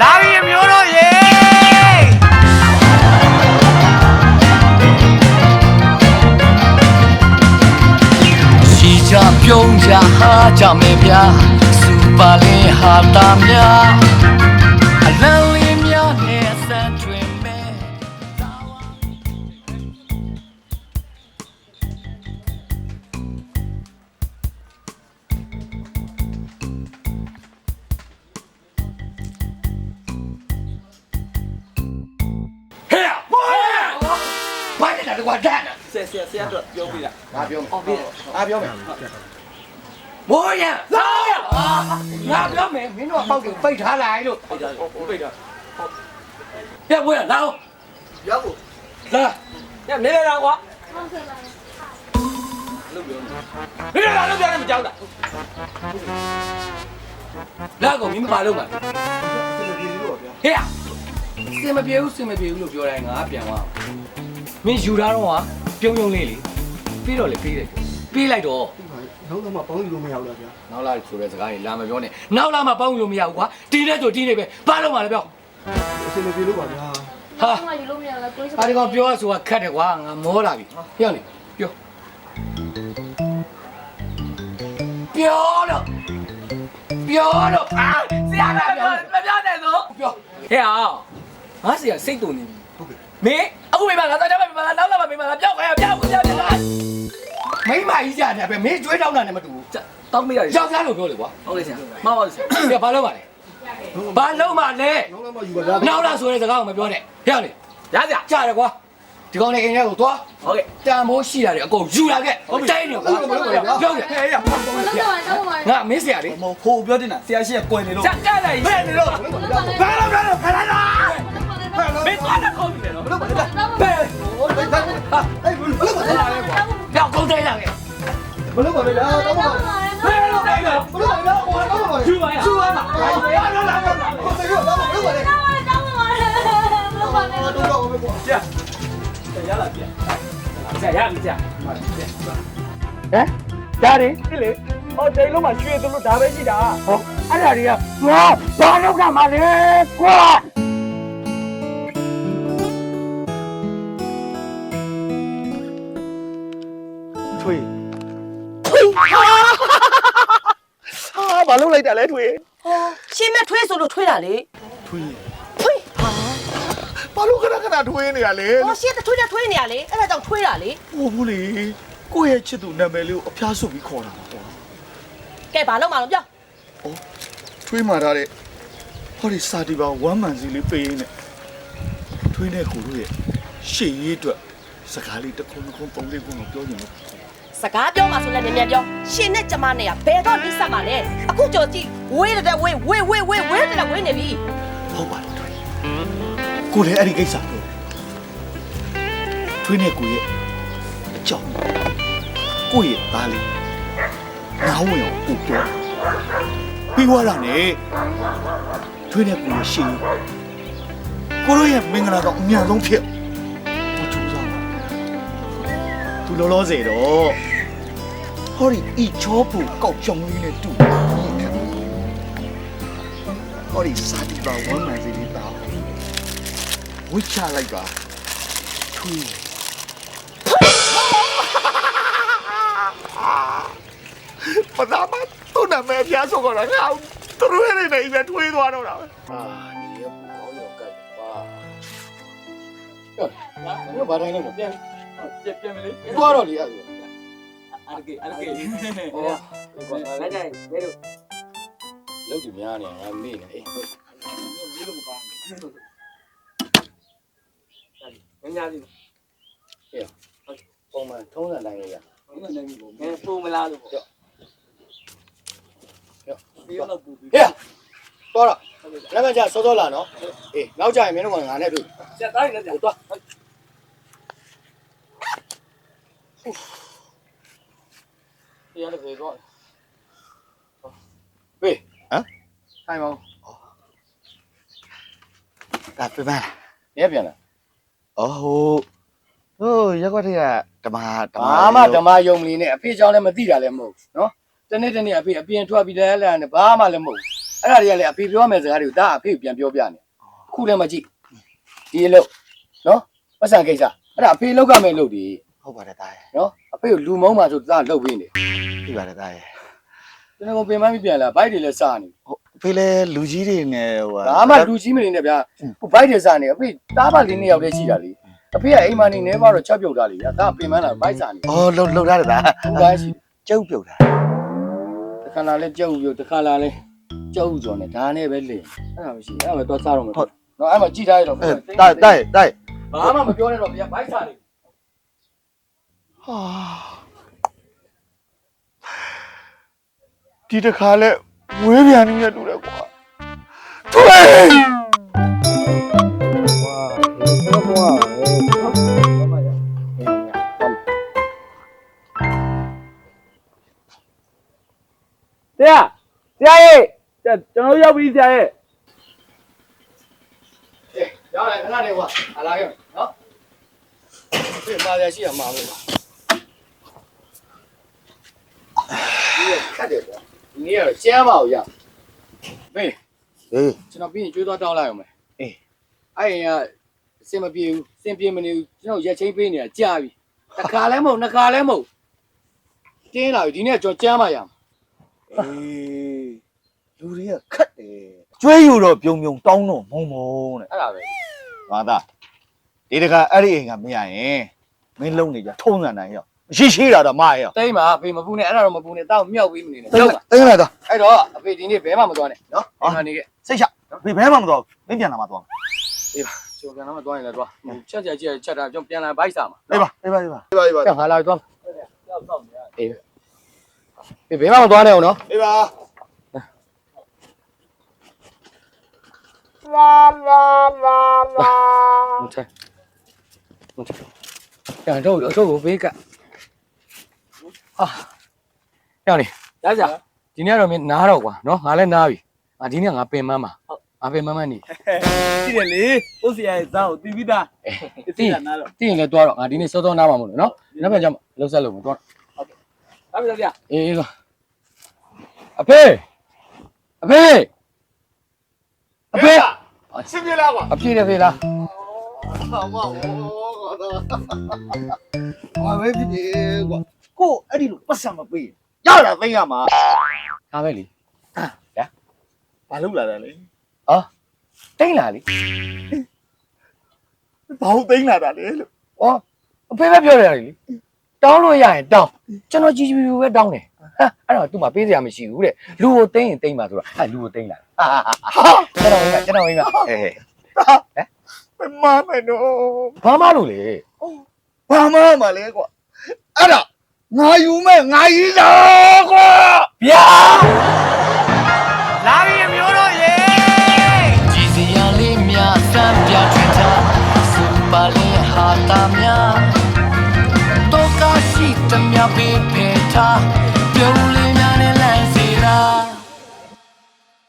လာပြီအမျိုးတို့ရေရှိကြပြုံးကြဟာကြမယ်ဗျာစူပါလင်းဟာတာများ ဘာလဲတော့ကွာဒန်ဆရာဆရာဆရာတော့ပြောပြတာငါပြောမယ်ဟုတ်ပြီငါပြောမယ်မိုးရလာရငါပြောမယ်မင်းတို့ကပေါက်ကိုပိတ်ထားလိုက်လို့ပိတ်တာပိတ်တာပြက်ဝဲလာအောင်ရောက်ကိုလာညနေလာကွာလုပ်ပြောနေနေလာလုပ်ပြနေမကြောက်တာလာကုန်မင်းမပါလို့မှာဟဲ့ စင်မပြေဘူးစင်မပြေဘူးလို့ပြောတိုင်းငါပြန်သွားမင်းယူထားတော့ကပြုံးပြုံးလေးလေပြီးတော့လေပြီးတယ်ပြီးလိုက်တော့နောက်တော့မှပေါင်းယူလို့မရဘူးလားဗျာနောက်လာဆိုတဲ့စကားကြီးလာမပြောနဲ့နောက်လာမှပေါင်းလို့မရဘူးကွာတီးတဲ့ဆိုတီးနေပဲဘာလို့မှလဲပြောအစင်မပြေလို့ပါဗျာဟာငါယူလို့မရလားကိုယ်စအားဒီကောင်ပြောရဆိုတာခက်တယ်ကွာငါမောလာပြီပြောနေပြောပြောတော့ပြောတော့အာဆရာကပြောမပြောနဲ့ဆိုပြောဟဲ့အောင် ငါဆရာစိတ်တုန်နေပြီမင်းအခုမိမလာတော့ကြပါမိမလာနောက်လာပါမိမလာပြောက်ခဲပြောက်ခဲပြောက်ခဲမိမကြီးကြတယ်ပဲမင်းကျွေးတောင်းတာနဲ့မတူဘူးတောင်းမရယောက်ျားလို့ပြောလေကွာဟုတ်ကဲ့ဆရာမဟုတ်ပါဘူးဆရာပြဘာလို့မှလဲဘာလို့မှလဲနောက်တော့မှယူပါဗျာနောက်လာဆိုတဲ့စကားကိုမပြောနဲ့ဟဲ့လေရဆရာကြားတယ်ကွာဒီကောင်နဲ့အိမ်ထဲကိုသွားဟုတ်ကဲ့တန်မိုးရှိတာတွေအကုန်ယူလာခဲ့တိုင်းနေကွာပြောတယ်ဟဲ့ရဘလုံးတော့တောင်းပါငါမင်းဆရာလေမဟုတ်ဟိုပြောတင်တာဆရာရှိကကွယ်နေလို့ဆရာကလည်းဘယ်နေတော့ဘာလို့ဘာလို့ဘာလို့ခဏလာ မင်းသွားတော့ခုံးနေတယ်နော်ဘယ်ဘယ်ဟာအေးဘယ်လိုလဲကြောက်ကုန်တိုင်းလာခဲ့ဘလို့ပါဗျာတော့ပါဘယ်လိုတိုင်းလာဘလို့ပါဗျာဟိုတော့ပါကျူပါရကျူပါပါဘာလို့လာလဲဘလို့ပါဘလို့ပါလဲတောင်းပါဘယ်လိုပါလဲတော့တော့ပဲကွာဆရာလာပြန်ဆရာရပြီဆရာဟမ်ဒါတွေဒီလေဟောတိန်လုံးမှာရွှေသူလို့ဒါပဲရှိတာဟောအဲ့ဒါတွေကငါဘာလို့ကမှလဲကွာ ဟာဘာလို့လိုက်တာလဲထွေးရှင်းမဲ့ထွေးဆိုလို့ထွေးတာလေထွေးထွေးဟာဘာလို့ခဏခဏထွေးနေရလဲဟောရှင်းတဲ့ထွေးတဲ့ထွေးနေရလေအဲ့ဒါကြောင့်ထွေးတာလေဟိုဘူးလေကိုယ့်ရဲ့ချစ်သူနာမည်လေးကိုအဖျားဆုပ်ပြီးခေါ်တာပါကွာကဲဘာလို့မလုပ်ပြောထွေးမှာထားတဲ့ဟောဒီစာတီပါဝမ်းမှန်စီလေးပေးရင်းနဲ့ထွေးနဲ့ကိုတို့ရဲ့ရှေ့ရေးအတွက်စကားလေးတစ်ခုတစ်ခုပုံလေးကိုပြောနေလို့ စကားပြောမှဆိုလဲမြန်မြန်ပြောရှင်းနဲ့ကျမနဲ့ကဘယ်တော့နိစ္စမှာလဲအခုကြော်ကြည့်ဝေးတဲ့ဝေးဝေးဝေးဝေးဝေးတဲ့ဝေးနေပြီဟုတ်ပါတယ်ထွေးကိုလည်းအဲ့ဒီကိစ္စပြောထွေးနဲ့ကိုရဲ့အကြောင်းကိုရဲ့သားလေးနားဝင်အောင်ပို့ပြောပြီးွားတာနဲ့ထွေးနဲ့ကိုရဲ့ရှေ့ကိုတို့ရဲ့မင်္ဂလာတော့အများဆုံးဖြစ်ကိုကြိုးစားပါသူလောလောဆယ်တော့ ဟောဒီအီချောပူကောက်ကြောင်လေးနဲ့တူတယ်ဟောဒီစာတီပါဝမ်းမှန်စီလေးတောင်းဝိချလိုက်ပါထွေးပဒါမသူနာမည်ပြဆိုတော့ငါသူတို့ရဲ့နေပဲထွေးသွားတော့တာပဲအာဒီရပူကောင်းရောကတ်ပါပြောဘာတိုင်းလဲပြန်ပြက်ပြက်မလေးသွားတော့လေအဲ့ ဒါအားကေအားကေဟောလိုက်ကြဘယ်လိုလောက်ကြများနေငါမေ့နေအေးဘယ်လိုမကောင်းဘူးညာကြီးပုံမှန်ထုံးစံတိုင်းလေးရဘယ်နဲ့နေဘူးငါပုံမလားလို့ပြောပြီးတော့ပူပြီးဟဲ့တော့တော့လည်းမကြစောစောလာနော်အေးနောက်ကြရင်မင်းတို့ကငါနဲ့တွေ့ဆရာတိုင်းနဲ့ဆရာ တရားတစ်ခေတော့ပေးဟမ်ထိုင်ပါဦးဒါပြန်ပါလားနေပြန်လားအော်ဟိုဟိုရက်ွက်ထက်ကဓမ္မဓမ္မဘာမှဓမ္မယုံမလီနဲ့အဖေကြောင့်လည်းမသိတာလည်းမဟုတ်ဘူးနော်တနေ့တနေ့အဖေအပြင်ထွက်ပြီးလဲလဲနဲ့ဘာမှလည်းမဟုတ်ဘူးအဲ့ဒါတွေကလည်းအဖေပြောမယ်စကားတွေကိုဒါအဖေပြန်ပြောပြနေအခုလည်းမကြည့်ဒီအလုပ်နော်ပတ်စံကိစ္စအဲ့ဒါအဖေလောက်ကမယ်လို့ဒီဟုတ်ပါတယ်ဒါရယ်နော်အဖေကိုလူမုံပါဆိုဒါလောက်ပြီးနေ ပြပါတယ်တာရဲ့ကျွန်တော်ကပင်မပြီးပြန်လာဘိုက်တွေလည်းစားနေဟုတ်အဖေလည်းလူကြီးတွေနဲ့ဟိုဘာမှလူကြီးမနေနဲ့ဗျာဟိုဘိုက်တွေစားနေအဖေတားပါလေးနှစ်ယောက်တည်းရှိတာလေအဖေကအိမ်မနေနေမှတော့ချက်ပြုတ်တာလေဗျာဒါပင်မလာဘိုက်စားနေအော်လှုပ်လှုပ်ထားတယ်တာဟိုပါရှိကျုပ်ပြုတ်တာတခါလာလဲကြောက်ပြုတ်တခါလာလဲကြောက်ကြော်နေဒါနဲ့ပဲလေအဲ့ဒါမရှိအဲ့ဒါပဲတော့စားတော့မယ်နော်အဲ့မှာကြည့်ထားရတော့အဲတာတာတာဘာမှမပြောနဲ့တော့ဗျာဘိုက်စားနေဟာ ဒီတစ်ခါလဲဝေးပြန်နေရတူတယ်ကွာထွေးဆရာဆရာရဲ့ကျွန်တော်ရောက်ပြီဆရာရဲ့ရောက်လာခဏနေကွာအလာခဲ့နော်ဒီမှာရရှိရမှာလို့ဒီခတ်တယ်ကွာ ဒီနေ့ကတော့ကျမ်းပါအောင်ရမေးဟေးကျွန်တော်ပြီးရင်ကျွေးသွားတောင်းလိုက်အောင်မယ်အေးအဲ့ရင်ကအစင်မပြေဘူးစင်ပြေမနေဘူးကျွန်တော်ရက်ချင်းပေးနေတာကြာပြီတစ်ခါလဲမဟုတ်နှစ်ခါလဲမဟုတ်တင်းလာပြီဒီနေ့ကျွန်တော်ကျမ်းပါရမှာအေးလူတွေကခတ်တယ်ကျွေးယူတော့ပြုံပြုံတောင်းတော့မုံမုံတဲ့အဲ့ဒါပဲငါသားဒီတခါအဲ့ဒီအိမ်ကမရရင်မင်းလုံးနေကြထုံးစံနိုင်ရော ရှိရှိတာတော့မရရောတိတ်မှာအဖေမပူနဲ့အဲ့ဒါတော့မပူနဲ့တောက်မြောက်ပြီးမနေနဲ့တိတ်လောက်ပါတိတ်လိုက်တော့အဲ့တော့အဖေဒီနေ့ဘဲမှမသွားနဲ့နော်အိမ်မှာနေခဲ့စိတ်ချဘယ်ဘဲမှမတော့မင်းပြန်လာမှတော့အေးပါကျွန်တော်ပြန်လာမှသွားရင်လည်းသွားချက်ချက်ချက်ချက်တာကျွန်တော်ပြန်လာဘိုက်စာမှာအေးပါအေးပါအေးပါအေးပါအေးပါပြန်ခါလာသွားအေးအေးဘဲမှမသွားနဲ့အောင်နော်အေးပါမထိုင်မထိုင်ပြန်တော့တော့ကိုဘေးက အာပြန်လေရကြဒီနေ့တော့မင်းနားတော့ကွာနော်ငါလည်းနားပြီအာဒီနေ့ငါပင်မန်းမှာငါပင်မန်းမနေကြည့်တယ်လေကိုဆရာရဲ့ဇာတ်ကိုတီးပြီးသားတိတိရင်လည်းသွားတော့ငါဒီနေ့စောစောနားမှာမလို့နော်နောက်ပြန်ကြမှာလှုပ်ဆက်လို့မသွားဟုတ်ပြီဆရာအေးအေးသွားအဖေအဖေအဖေရှင်းပြလားကွာအဖေတယ်ဖေလားဟာမဟုတ်ဘာပဲဖြစ်နေကွာ ကိုအဲ့ဒီလိုပတ်စံမပေးရတာသိရမှာဒါပဲလေဘာလုပ်လာတာလဲအော်တိတ်လာလေဘာဟုတ်သိမ်းလာတာလဲလို့ဩအဖေပဲပြောရတယ်လေတောင်းလို့ရရင်တောင်းကျွန်တော်ကြည်ကြည်ပဲတောင်းတယ်ဟာအဲ့တော့သူ့မှာပေးစရာမရှိဘူးတဲ့လူကိုသိရင်သိမ့်ပါဆိုတော့အဲလူကိုသိမ့်လာကျွန်တော်ဝင်ပါကျွန်တော်ဝင်ပါအေးဘယ်မမယ်တော့ဘာမှလို့လေဘာမှမလဲကွာအဲ့ဒါ ငါယူမဲ့ငါကြီးတော့ကွာဗျာ